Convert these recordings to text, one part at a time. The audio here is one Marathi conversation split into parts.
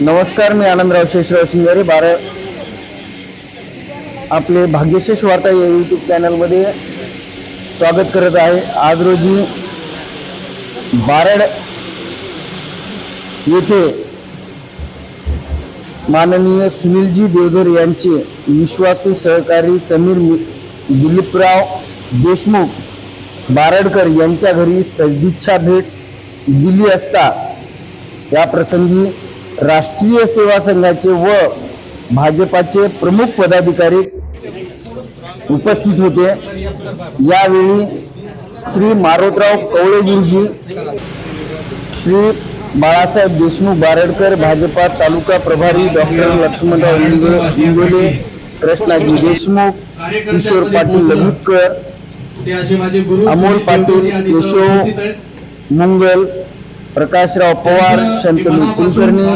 नमस्कार मी आनंदराव शेषराव शिंगारे. बारा आपले भाग्यशेष वार्ता या यूट्यूब चॅनलमध्ये स्वागत करत आहे. आज रोजी बारड येथे माननीय सुनीलजी देवधर यांचे विश्वासू सहकारी समीर दिलीपराव देशमुख बारडकर यांच्या घरी सदिच्छा भेट दिली असता या प्रसंगी राष्ट्रीय सेवा संघाचे व भाजपाचे प्रमुख पदाधिकारी उपस्थित होते यावेळी श्री मारोतराव कवळे गुरुजी श्री बाळासाहेब देशमुख बारडकर भाजपा तालुका प्रभारी डॉक्टर लक्ष्मणराव इंगो- इंगोले कृष्णाजी देशमुख किशोर पाटील गुरु अमोल पाटील, आहेत. मंगल प्रकाशराव पवार शंतनू कुलकर्णी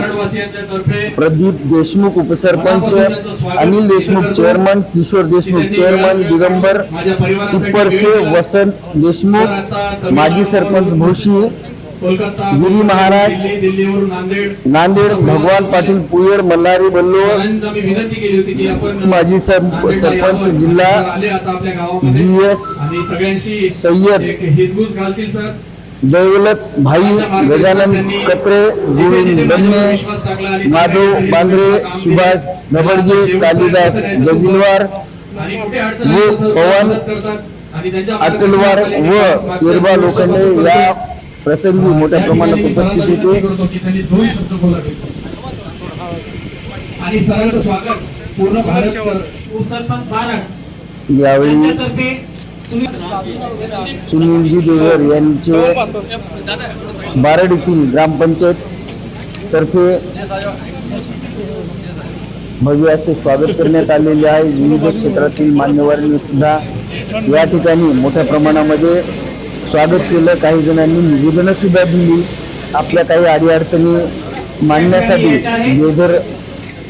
प्रदीप देशमुख उपसरपंच अनिल देशमुख चेअरमन किशोर देशमुख चेअरमन दिगंबर वेळ वसंत देशमुख माजी सरपंच भोशी गिरी महाराज, नांदेड भगवान पाटील पुयड मल्हारी बल्लो माजी सरपंच. जिल्हा जी एस सय्यद. दैवलत भाई गजानन कत्रे गोविंद बन्ने माधव बांद्रे सुभाष धबडगे कालिदास जगिलवार व पवन अतुलवार व दोन लोखंडे या प्रसंगी मोठ्या प्रमाणात उपस्थित होते. आणि स्वागत पूर्ण भारत यावेळी सुनीलजी देवर यांचे बारड ग्रामपंचायत तर्फे भव्य असे स्वागत करण्यात आलेले आहे. विविध क्षेत्रातील मान्यवरांनी सुद्धा या ठिकाणी मोठ्या प्रमाणामध्ये स्वागत केलं. काही जणांनी निवेदनं सुद्धा दिली. आपल्या काही अडीअडचणी मांडण्यासाठी देवधर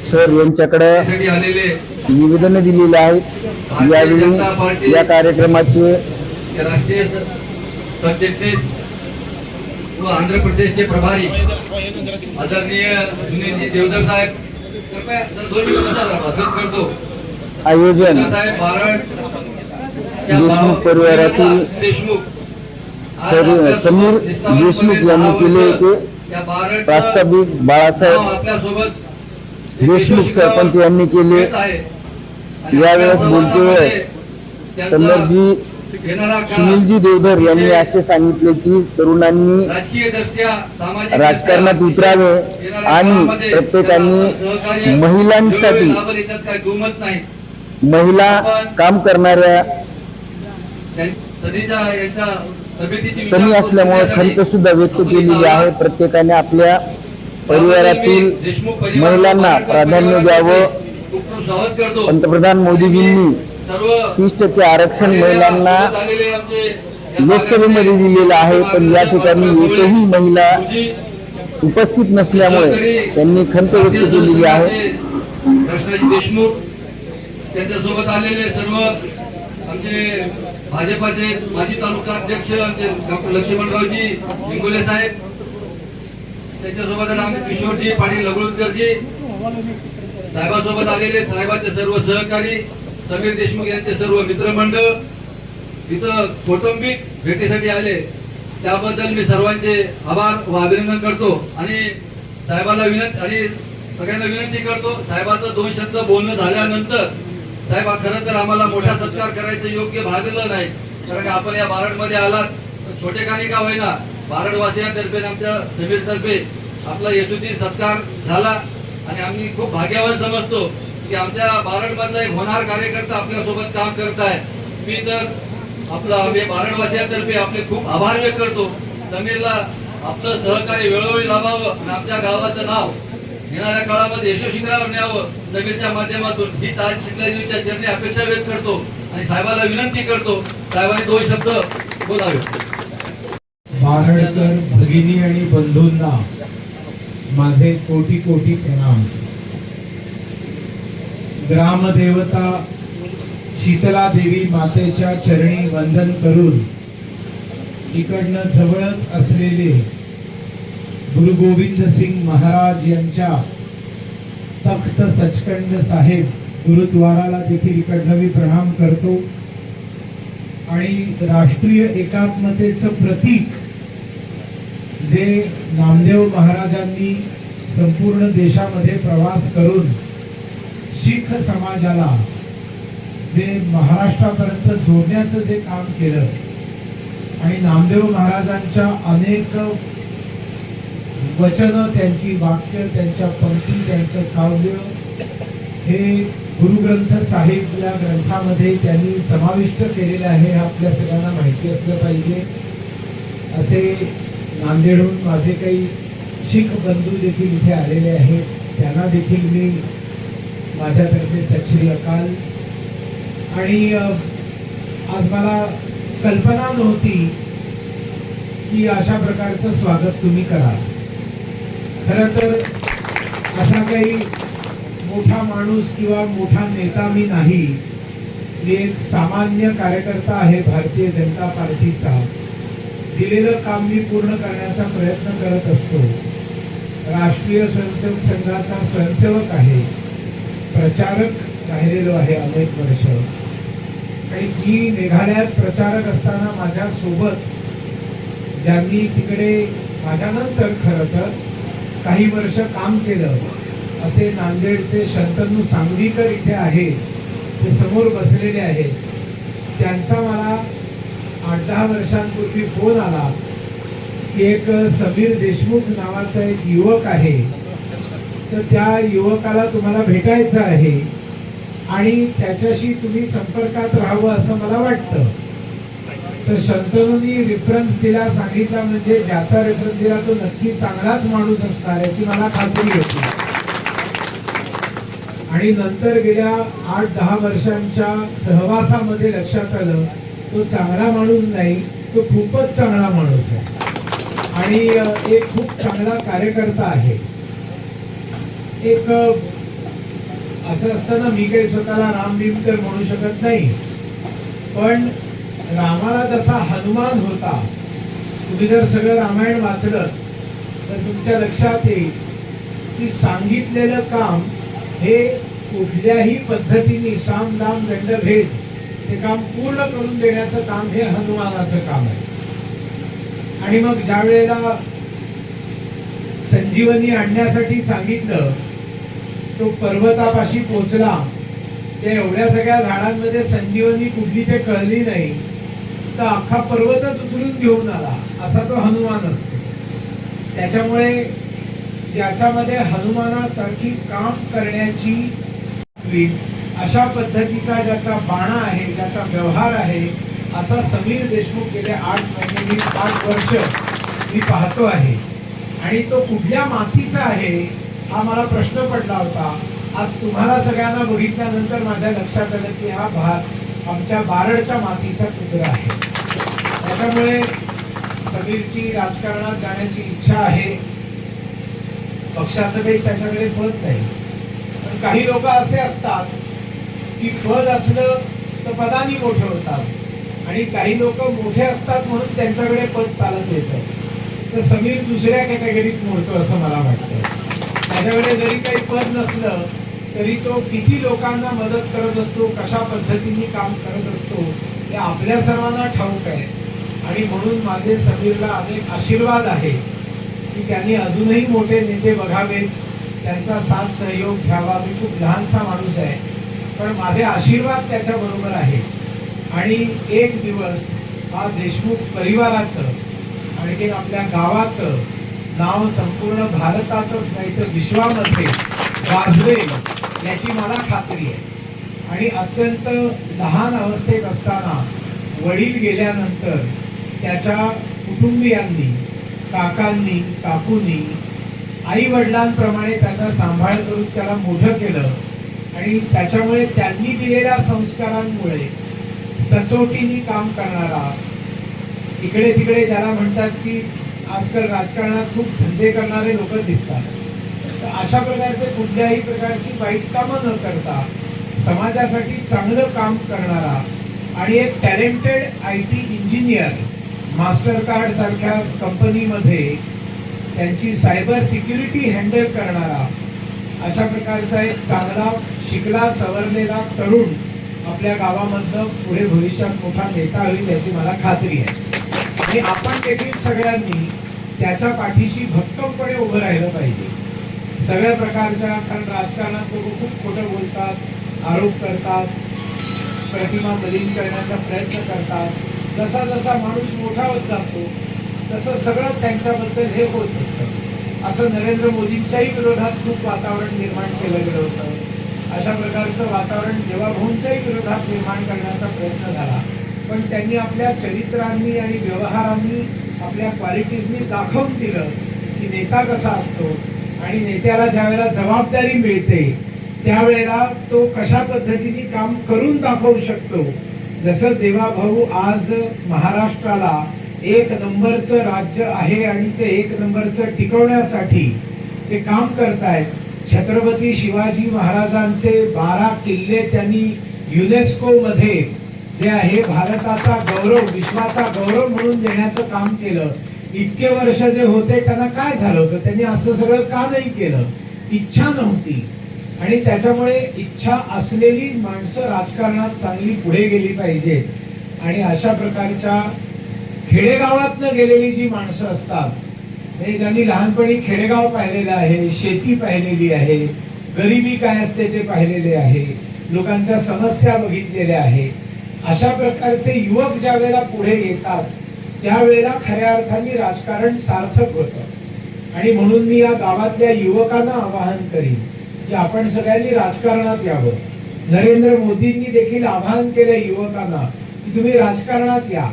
सर यांच्याकडे निवेदनं दिलेली आहेत. यावेळी या कार्यक्रमाचे ते राष्ट्रीय स- सरचिटणीस व आंध्र प्रदेशचे प्रभारी आदरणीय सुनीलजी देवधर साहेब करतो. आयोजन देशमुख परिवारातील समीर देशमुख यांनी केले होते. प्रास्ताविक बाळासाहेब देशमुख सरपंच यांनी केले. यावेळेस बोलते वेळेस समरजी सुनीलजी देवधर यांनी असे सांगितले की तरुणांनी राजकारणात उतरावे आणि प्रत्येकाने महिलांसाठी महिला काम करणाऱ्या कमी असल्यामुळे खंत सुद्धा व्यक्त केलेली आहे. प्रत्येकाने आपल्या परिवारातील महिलांना प्राधान्य द्यावं. पंतप्रधान मोदीजींनी तीस टक्के आरक्षण महिलांना लोकसभेमध्ये दिलेलं आहे पण या ठिकाणी एकही महिला उपस्थित नसल्यामुळे त्यांनी खंत व्यक्त केलेली आहे. देशमुख त्यांच्यासोबत आलेले सर्व आमचे भाजपाचे माजी तालुका अध्यक्ष आमचे डॉक्टर लक्ष्मणरावजी हिंगोले साहेब त्यांच्यासोबत आमचे किशोरजी पाटील लघुलकरजी साहेबासोबत आलेले साहेबांचे सर्व सहकारी समीर देशमुख यांचे सर्व मित्रमंडळ इथं कौटुंबिक भेटीसाठी आले. त्याबद्दल मी सर्वांचे आभार व अभिनंदन करतो आणि साहेबाला विनंती आणि सगळ्यांना विनंती करतो. साहेबाचं दोन शब्द बोलणं झाल्यानंतर साहेब खरं तर आम्हाला मोठा सत्कार करायचं योग्य भागलं नाही. कारण की आपण या बारडमध्ये आलात तर छोटे काही का होईना? बारडवासियांतर्फे आमच्या समीरतर्फे आपला यशस्वी सत्कार झाला. आणि आम्ही खूप भाग्यवान समजतो की आमच्या बारडमधला एक होणार कार्यकर्ता आपल्यासोबत काम करत आहे मी तर आपला आम्ही बारडवासियांतर्फे आपले खूप आभार व्यक्त करतो. समीरला आपलं सहकार्य वेळोवेळी लाभावं आणि आमच्या गावाचं नाव येणाऱ्या काळामध्ये यशस्वीराव न्यावं समीरच्या माध्यमातून हीच आज शिकल्याच्या चरणी अपेक्षा व्यक्त करतो आणि साहेबाला विनंती करतो. साहेबांनी दोन शब्द बोलावे. बारडकर भगिनी आणि बंधूंना माझे कोटी कोटी प्रणाम. ग्रामदेवता शीतला देवी मातेच्या चरणी वंदन करून इकडनं जवळच असलेले गुरु गोविंद सिंग महाराज यांच्या तख्त सचखंड साहेब गुरुद्वाराला देखील इकडनं मी प्रणाम करतो. आणि राष्ट्रीय एकात्मतेचं प्रतीक जे नामदेव महाराजांनी संपूर्ण देशामध्ये प्रवास करून शीख समाजाला जे महाराष्ट्रापर्यंत जोडण्याचं जे काम केलं आणि नामदेव महाराजांच्या अनेक वचन त्यांची वाक्य त्यांच्या पंक्ती त्यांचं काव्य हे गुरुग्रंथ साहिब या ग्रंथामध्ये त्यांनी समाविष्ट केलेलं आहे. हे आपल्या सगळ्यांना माहिती असलं पाहिजे. असे नांदेडहून माझे काही शीख बंधू देखील इथे आलेले आहेत. त्यांना देखील मी माझ्यातर्फे सत अकाल आणि आज मला कल्पना नव्हती की अशा प्रकारचं स्वागत तुम्ही कराल खरं तर असा काही मोठा माणूस किंवा मोठा नेता मी नाही. मी एक सामान्य कार्यकर्ता आहे भारतीय जनता पार्टीचा. दिलेलं काम मी पूर्ण करण्याचा प्रयत्न करत असतो. राष्ट्रीय स्वयंसेवक संघाचा स्वयंसेवक आहे. प्रचारक राहिलेलो आहे अनेक वर्ष. आणि मी मेघालयात प्रचारक असताना माझ्या सोबत ज्यांनी तिकडे माझ्यानंतर खरं तर काही वर्ष काम केलं असे नांदेडचे शंतनू सांगलीकर इथे आहे. ते समोर बसलेले आहेत. त्यांचा मला आठ दहा वर्षांपूर्वी फोन आला. की एक समीर देशमुख नावाचा एक युवक आहे. तर त्या युवकाला तुम्हाला भेटायचं आहे. आणि त्याच्याशी तुम्ही संपर्कात राहावं असं मला वाटतं. तर शंतनूनी रेफरन्स दिला सांगितला म्हणजे ज्याचा रेफरन्स दिला तो नक्की चांगलाच माणूस असणार याची मला खात्री होती. आणि नंतर गेल्या आठ दहा वर्षांच्या सहवासामध्ये लक्षात आलं तो चांगला माणूस नाही तो खूपच चांगला माणूस आहे. आणि एक खूप चांगला कार्यकर्ता आहे. एक असं असतं ना मी काही स्वतःला राम भीम तर म्हणू शकत नाही. पण रामाला जसा हनुमान होता तुम्ही जर सगळं रामायण वाचलं तर तुमच्या लक्षात येईल की सांगितलेलं काम हे कुठल्याही पद्धतीने साम दाम दंडभेद ते काम पूर्ण करून देण्याचं काम हे हनुमानाचं काम आहे. आणि मग ज्या वेळेला संजीवनी आणण्यासाठी सांगितलं तो पर्वतापाशी पोचला त्या एवढ्या सगळ्या झाडांमध्ये संजीवनी कुठली ते कळली नाही तर अख्खा पर्वतच उचलून घेऊन आला असा तो हनुमान असतो. त्याच्यामुळे ज्याच्यामध्ये हनुमानासारखी काम करण्याची अशा पद्धतीचा ज्याचा बाणा आहे ज्याचा व्यवहार आहे असा समीर देशमुख गेले आठ महिने मी पाच वर्ष मी पाहतो आहे. आणि तो कुठल्या मातीचा आहे हा मला प्रश्न पडला होता. आज तुम्हाला सगळ्यांना बघितल्यानंतर माझ्या लक्षात आलं की हा भाग आमच्या बारडच्या मातीचा कुत्रा आहे. त्याच्यामुळे समीरची राजकारणात जाण्याची इच्छा आहे. पक्षाचं काही त्याच्याकडे पद नाही. पण काही लोक असे असतात की पद असलं तर पदानी मोठे होतात. आणि काही लोक मोठे असतात म्हणून त्यांच्याकडे पद चालत येतं. तर समीर दुसऱ्या कॅटेगरीत मोडतो असं मला वाटतं. त्याच्याकडे जरी काही पद नसलं तरी तो किती लोकांना मदत करत असतो कशा पद्धतीने काम करत असतो हे आपल्या सर्वांना ठाऊक आहे. आणि म्हणून माझे समीरला अनेक आशीर्वाद आहे की त्यांनी अजूनही मोठे नेते बघावेत. त्यांचा साथ सहयोग घ्यावा. मी खूप लहानसा माणूस आहे. पण माझे आशीर्वाद त्याच्याबरोबर आहे आणि एक दिवस हा देशमुख परिवाराचं आणखी आपल्या गावाचं नाव संपूर्ण भारतातच नाही तर विश्वामध्ये गाजवेल याची मला खात्री आहे. आणि अत्यंत लहान अवस्थेत असताना वडील गेल्यानंतर त्याच्या कुटुंबियांनी काकांनी काकूंनी आई वडिलांप्रमाणे त्याचा सांभाळ करून त्याला मोठं केलं. आणि त्याच्यामुळे त्यांनी दिलेल्या संस्कारांमुळे सचोटीने काम करणारा इकडे तिकडे ज्याला म्हणतात की आजकाल राजकारणात खूप धंदे करणारे लोक दिसतात. तर अशा प्रकारचे कुठल्याही प्रकारची वाईट कामं न करता समाजासाठी चांगलं काम करणारा आणि एक talented I T engineer Mastercard सारख्या कंपनीमध्ये त्यांची सायबर सिक्युरिटी हँडल करणारा अशा प्रकारचा एक चांगला शिकला सवरलेला तरुण आपल्या गावामधनं पुढे भविष्यात मोठा नेता होईल याची मला खात्री आहे. आणि आपण देखील सगळ्यांनी त्याच्या पाठीशी भक्कमपणे उभं राहिलं पाहिजे. सगळ्या प्रकारच्या कारण राजकारणात लोक खूप खोटं बोलतात आरोप करतात प्रतिमा मलिन करण्याचा प्रयत्न करतात. जसा जसा माणूस मोठा होत जातो तसं सगळं त्यांच्याबद्दल हे होत असतं. असं नरेंद्र मोदींच्याही विरोधात खूप वातावरण निर्माण केलं गेलं होतं. अशा प्रकारचं वातावरण जेव्हा भाऊंच्याही विरोधात निर्माण करण्याचा प्रयत्न झाला. पण त्यांनी आपल्या चरित्रांनी आणि व्यवहारांनी आपल्या क्वालिटीजनी दाखवून दिलं की नेता कसा असतो आणि नेत्याला ज्यावेळेला जबाबदारी मिळते त्यावेळेला तो कशा पद्धतीने काम करून दाखवू शकतो. जसं देवाभाऊ आज महाराष्ट्राला एक नंबरचं राज्य आहे आणि ते एक नंबरचं टिकवण्यासाठी ते काम करतायत. छत्रपती शिवाजी महाराजांचे बारा किल्ले त्यांनी युनेस्को मध्ये जे आहे भारताचा गौरव विश्वाचा गौरव म्हणून देण्याचं काम केलं. इतके वर्ष जे होते त्यांना काय झालं होतं? त्यांनी असं सगळं का नाही केलं? इच्छा नव्हती. आणि त्याच्यामुळे इच्छा असलेली माणसं राजकारणात चांगली पुढे गेली पाहिजेत. आणि अशा प्रकारच्या खेडेगावातनं गेलेली जी माणसं असतात म्हणजे ज्यांनी लहानपणी खेडेगाव पाहिलेलं आहे शेती पाहिलेली आहे गरिबी काय असते ते पाहिलेले आहे लोकांच्या समस्या बघितलेल्या आहे अशा प्रकारचे युवक ज्या वेळेला पुढे येतात त्यावेळेला खऱ्या अर्थाने राजकारण सार्थक होतं. आणि म्हणून मी या गावातल्या युवकांना आवाहन करीन की आपण सगळ्यांनी राजकारणात यावं. नरेंद्र मोदींनी देखील आवाहन केलं युवकांना की तुम्ही राजकारणात या.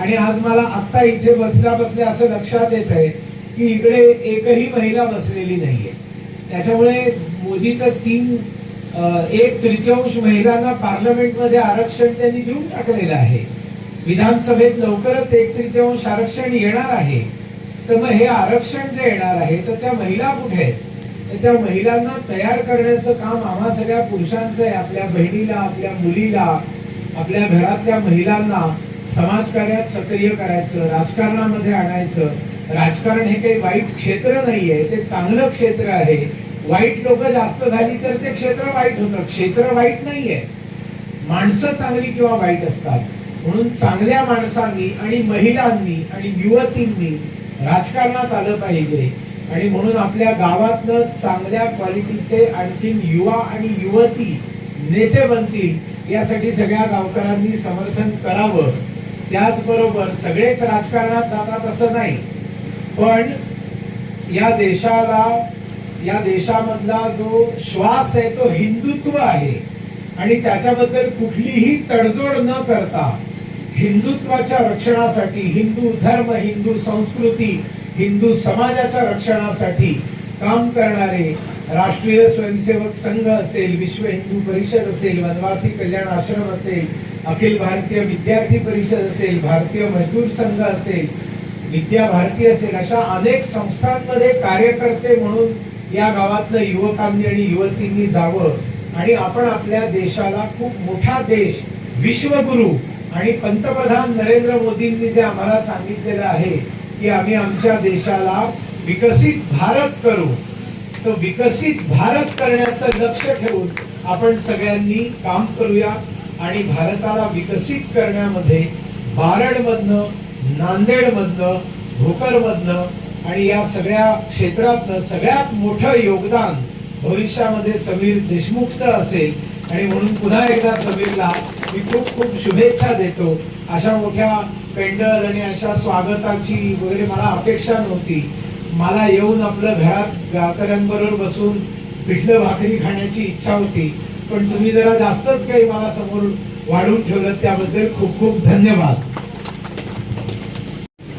आणि आज मला आत्ता इथे बसल्या बसल्या असं लक्षात येत आहे की इकडे एकही महिला बसलेली नाहीये. त्याच्यामुळे मोदी तर तीन एक तृतीयांश महिलांना पार्लमेंटमध्ये आरक्षण त्यांनी देऊन टाकलेलं आहे. विधानसभेत लवकरच एक तृतीयांश आरक्षण येणार आहे. तर मग हे आरक्षण जे येणार आहे तर त्या महिला कुठे आहेत? तर त्या महिलांना तयार करण्याचं काम आम्हा सगळ्या पुरुषांचं आहे. आपल्या बहिणीला आपल्या मुलीला आपल्या घरातल्या महिलांना. समाजकार्यात सक्रिय करायचं राजकारणामध्ये आणायचं. राजकारण हे काही वाईट क्षेत्र नाहीये ते चांगलं क्षेत्र आहे. वाईट लोक जास्त झाली तर ते क्षेत्र वाईट होतं. क्षेत्र वाईट नाहीये. माणसं चांगली किंवा वाईट असतात. म्हणून चांगल्या माणसांनी आणि महिलांनी आणि युवतींनी राजकारणात आलं पाहिजे. आणि म्हणून आपल्या गावातनं चांगल्या क्वालिटीचे आणखीन युवा आणि युवती नेते बनतील यासाठी सगळ्या गावकऱ्यांनी समर्थन करावं. त्याचबरोबर सगळेच राजकारणात जातात असं नाही. पण या देशाला या देशामधला जो श्वास आहे तो हिंदुत्व आहे. आणि त्याच्याबद्दल कुठलीही तडजोड न करता हिंदुत्वाच्या रक्षणासाठी हिंदू धर्म हिंदू संस्कृती हिंदू समाजाच्या रक्षणासाठी काम करणारे राष्ट्रीय स्वयंसेवक संघ असेल विश्व हिंदू परिषद असेल वनवासी कल्याण आश्रम असेल अखिल भारतीय विद्यार्थी परिषद असेल भारतीय मजदूर संघ असेल विद्या भारती असेल अशा अनेक संस्थांमध्ये कार्यकर्ते म्हणून या गावातलं युवकांनी आणि युवतींनी जावं आणि आपण आपल्या देशाला खूप मोठा देश विश्वगुरु आणि पंतप्रधान नरेंद्र मोदींनी जे आम्हाला सांगितलेलं आहे की आम्ही आमच्या देशाला विकसित भारत करू. तो विकसित भारत करण्याचं लक्ष ठेवून आपण सगळ्यांनी काम करूया आणि भारताला विकसित करण्यामध्ये बारडमधनं नांदेडमधनं भोकरमधनं आणि या सगळ्या क्षेत्रातनं सगळ्यात मोठं योगदान भविष्यामध्ये समीर देशमुखचं असेल. आणि म्हणून पुन्हा एकदा समीरला मी खूप खूप शुभेच्छा देतो. अशा मोठ्या पेंडल आणि अशा स्वागताची वगैरे मला अपेक्षा नव्हती. मला येऊन आपलं घरात गावकऱ्यांबरोबर बसून पिठलं भाकरी खाण्याची इच्छा होती. पण तुम्ही जरा जास्तच काही मला समोर वाढून ठेवलं त्याबद्दल खूप खूप धन्यवाद.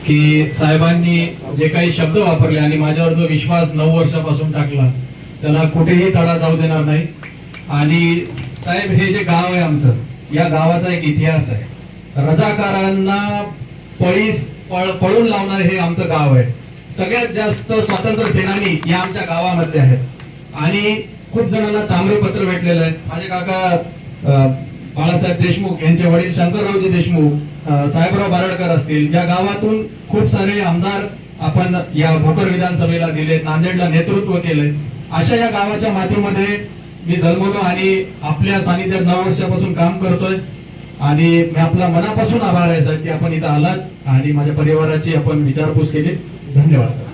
की साहेबांनी जे काही शब्द वापरले आणि माझ्यावर जो विश्वास नऊ वर्षापासून टाकला त्याला कुठेही तडा जाऊ देणार नाही. आणि साहेब हे जे गाव आहे आमचं या गावाचा एक इतिहास आहे. रजाकारांना पळीस पळ पळून लावणार हे आमचं गाव आहे. सगळ्यात जास्त स्वातंत्र्य सेनानी या आमच्या गावामध्ये आहेत. आणि खूप जणांना ताम्रपत्र भेटलेलं आहे. माझे काका बाळासाहेब देशमुख यांचे वडील शंकररावजी देशमुख साहेबराव बारडकर असतील. या गावातून खूप सारे आमदार आपण या भोकर विधानसभेला दिले नांदेडला नेतृत्व केलंय. अशा या गावाच्या मातीमध्ये मी जन्मलो आणि आपल्या सानिध्यात नऊ वर्षापासून काम करतोय. आणि मी आपला मनापासून आभार आहे साहेब की आपण इथं आलात आणि माझ्या परिवाराची आपण विचारपूस केली. धन्यवाद